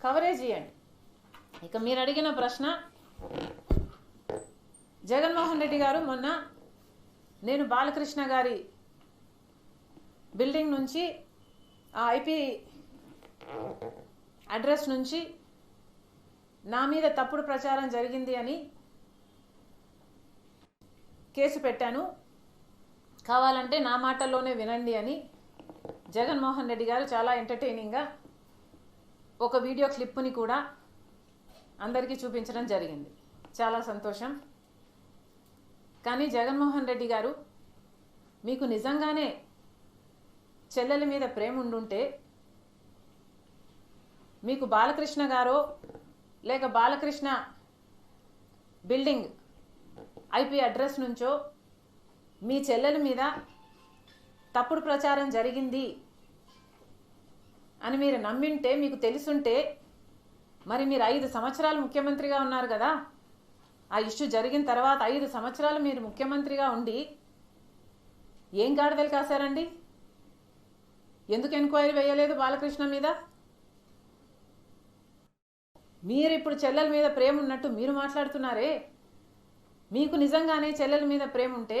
Coverage ఇవ్వండి ఇక మీరు అడిగిన ప్రశ్న జగన్మోహన్ రెడ్డి గారు మొన్న నేను బాలకృష్ణ గారి బిల్డింగ్ నుంచి ఆ ఐపీ అడ్రస్ నుంచి నా మీద తప్పుడు ప్రచారం జరిగింది అని కేసు పెట్టాను. కావాలంటే నా మాటల్లోనే వినండి అని జగన్మోహన్ రెడ్డి గారు చాలా ఎంటర్టైనింగ్గా ఒక వీడియో క్లిప్పుని కూడా అందరికీ చూపించడం జరిగింది. చాలా సంతోషం. కానీ జగన్మోహన్ రెడ్డి గారు మీకు నిజంగానే చెల్లెల మీద ప్రేమ ఉండుంటే మీకు బాలకృష్ణ గారో లేక బాలకృష్ణ బిల్డింగ్ ఐపీ అడ్రస్ నుంచో మీ చెల్లెల మీద తప్పుడు ప్రచారం జరిగింది అని మీరు నమ్మింటే మీకు తెలుసుంటే మరి మీరు ఐదు సంవత్సరాలు ముఖ్యమంత్రిగా ఉన్నారు కదా. ఆ ఇష్యూ జరిగిన తర్వాత ఐదు సంవత్సరాలు మీరు ముఖ్యమంత్రిగా ఉండి ఏం గాడిదలు కాశారండి? ఎందుకు ఎంక్వైరీ వేయలేదు బాలకృష్ణ మీద? మీరు ఇప్పుడు చెల్లెల మీద ప్రేమ ఉన్నట్టు మీరు మాట్లాడుతున్నారే? మీకు నిజంగానే చెల్లెల మీద ప్రేమ ఉంటే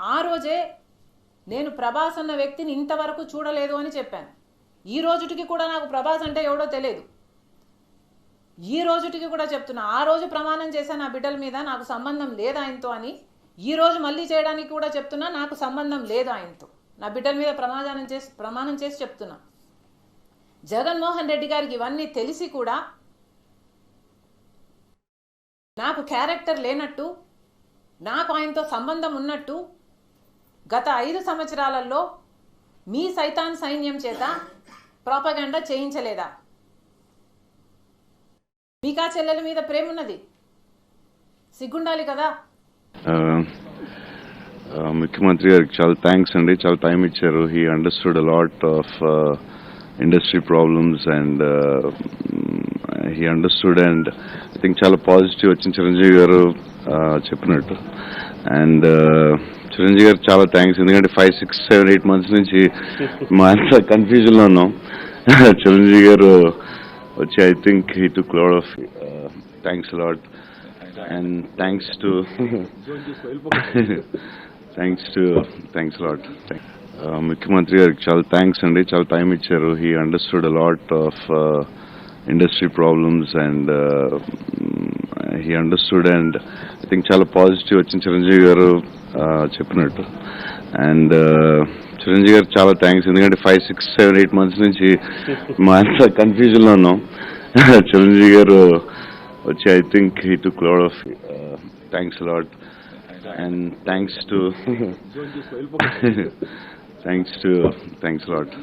ఆ రోజే నేను ప్రభాస్ అన్న వ్యక్తిని ఇంతవరకు చూడలేదు అని చెప్పాను. ఈ రోజుటికి కూడా నాకు ప్రభాస్ అంటే ఎవడో తెలియదు. ఈ రోజుటికి కూడా చెప్తున్నా ఆ రోజు ప్రమాణం చేశాను నా బిడ్డల మీద నాకు సంబంధం లేదు ఆయనతో అని ఈ రోజు మళ్ళీ చేయడానికి కూడా చెప్తున్నా నాకు సంబంధం లేదు ఆయనతో. నా బిడ్డల మీద ప్రమాదానం చేసి ప్రమాణం చేసి చెప్తున్నా. జగన్మోహన్ రెడ్డి గారికి ఇవన్నీ తెలిసి కూడా నాకు క్యారెక్టర్ లేనట్టు నాకు ఆయనతో సంబంధం ఉన్నట్టు గత ఐదు సంవత్సరాలలో మీ సైతాన్ సైన్యం చేత ప్రాపగండా చేయించలేదా? మీకా చెల్లెల మీద ప్రేమ ఉన్నది? సిగ్గుండాలి కదా? ముఖ్యమంత్రి గారికి చాలా థ్యాంక్స్ అండి. చాలా టైం ఇచ్చారు. He understood a lot lot of industry problems and he understood and I think చాలా పాజిటివ్ వచ్చిన చిరంజీవి గారు చెప్పినట్టు. అండ్ చిరంజీవి గారు చాలా థ్యాంక్స్ ఎందుకంటే five six seven eight months నుంచి మా అంత కన్ఫ్యూజన్లో ఉన్నాం. చిరంజీవి గారు వచ్చి I think he to cloud of thanks lot and thanks to thanks to thanks lot ముఖ్యమంత్రి గారికి చాలా థ్యాంక్స్ అండి. చాలా టైం ఇచ్చారు. He understood a lot of industry problems and he understood and I think చాలా పాజిటివ్ వచ్చిన చిరంజీవి గారు. చెప్పినట్టు. అండ్ చిరంజీవి గారు చాలా థ్యాంక్స్ ఎందుకంటే five six seven eight months నుంచి మా అంతా కన్ఫ్యూజన్లో ఉన్నాం. చిరంజీవి గారు వచ్చి I think he to cloud of thanks lot and thanks to thanks to thanks lot